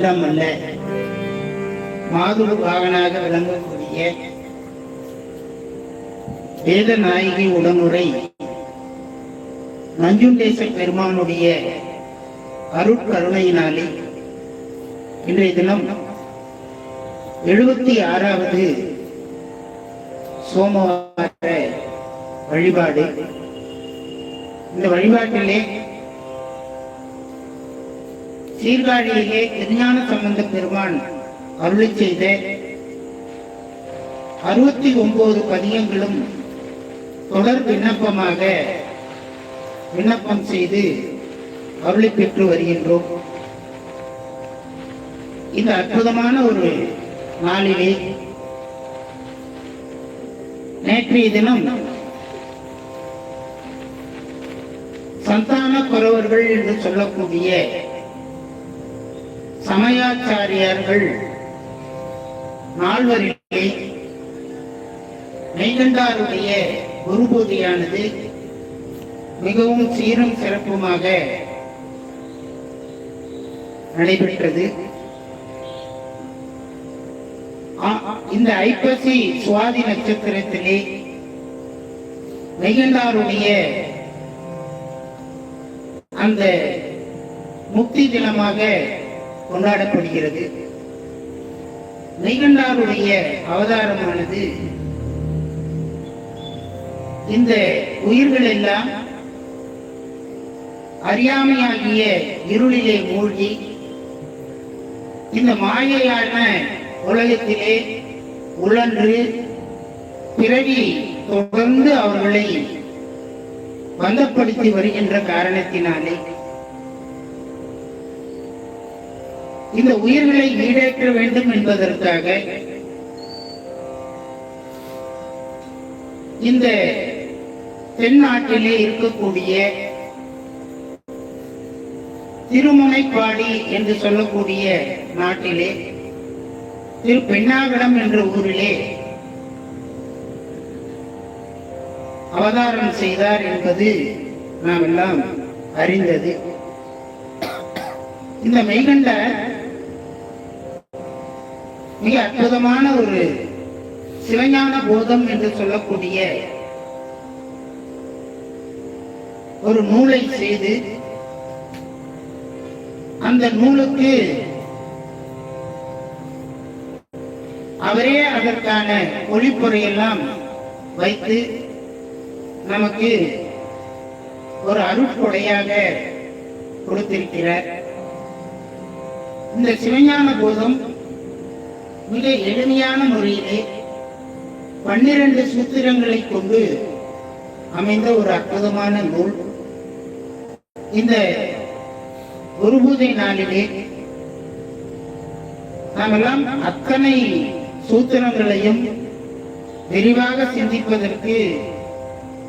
இல்லம் அல்ல மாதுரு வாகனாக விளங்கக்கூடிய வேத நாயகி உடனுரை நஞ்சுண்டேச பெருமானுடைய அருட்கருணையினாலே இன்றைய தினம் எழுபத்தி ஆறாவது சோமவார வழிபாடு. இந்த வழிபாட்டிலே சீர்காழியிலே திருஞான சம்பந்த பெருமான் அருளி செய்த அறுபத்தி ஒன்பது பதியங்களும் தொடர் விண்ணப்பமாக விண்ணப்பம் செய்து அருளி பெற்று வருகின்றோம். இந்த அற்புதமான ஒரு நாளிலே நேற்றைய தினம் சந்தான குறவர்கள் என்று சொல்லக்கூடிய சமயாச்சாரியார்கள் நால்வரிலே நெய்கண்டாருடைய குருபூதியானது மிகவும் சீரும் சிறப்புமாக நடைபெற்றது. இந்த ஐப்பசி சுவாதி நட்சத்திரத்திலே நெய்கண்டாருடைய அந்த முக்தி தினமாக கொண்டாடப்படுகிறது. மெய்கண்டாருடைய அவதாரமானது இந்த உயிர்கள் எல்லாம் அறியாமையாகிய இருளிலே மூழ்கி இந்த மாயையான உலகத்திலே உழன்று பிறவி தொடர்ந்து அவர்களை பந்தப்படுத்தி வருகின்ற காரணத்தினாலே இந்த உயிர்களை ஈடேற்ற வேண்டும் என்பதற்காக இந்த தென்னாட்டிலே இருக்கக்கூடிய திருமுனைப்பாடி என்று சொல்லக்கூடிய நாட்டிலே திரு பெண்ணாகடம் என்ற ஊரிலே அவதாரம் செய்தார் என்பது நாம் எல்லாம் அறிந்தது. இந்த மெய்கண்ட மிக அற்புதமான ஒரு சிவஞான போதம் என்று சொல்லக்கூடிய ஒரு நூலை செய்து அந்த நூலுக்கு அவரே அதற்கான ஒளிப்புறையெல்லாம் வைத்து நமக்கு ஒரு அருட்கொடையாக கொடுத்திருக்கிறார். இந்த சிவஞான போதம் மிக எளிமையான முறையிலே பன்னிரண்டு சூத்திரங்களை கொண்டு அமைந்த ஒரு அற்புதமான நூல். இந்த குரு பூஜை நாளிலே நாமெல்லாம் அத்தனை சூத்திரங்களையும் விரிவாக சிந்திப்பதற்கு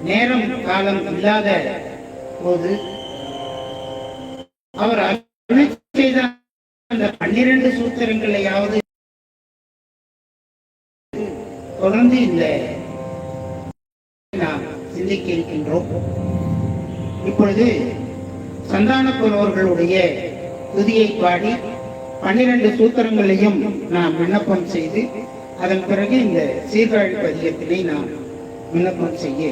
நேரம் காலம் இல்லாத போது அவர் செய்த அந்த பன்னிரண்டு சூத்திரங்களையாவது தொடர்ந்து இந்த நாம் சிந்திக்க இருக்கின்றோம் இப்பொழுது சந்தானப்பூர் அவர்களுடைய துதியை பாடி பன்னிரண்டு சூத்திரங்களையும் நாம் விண்ணப்பம் செய்து அதன் பிறகு இந்த சீர்காழி பதியத்தினை நாம் விண்ணப்பம் செய்ய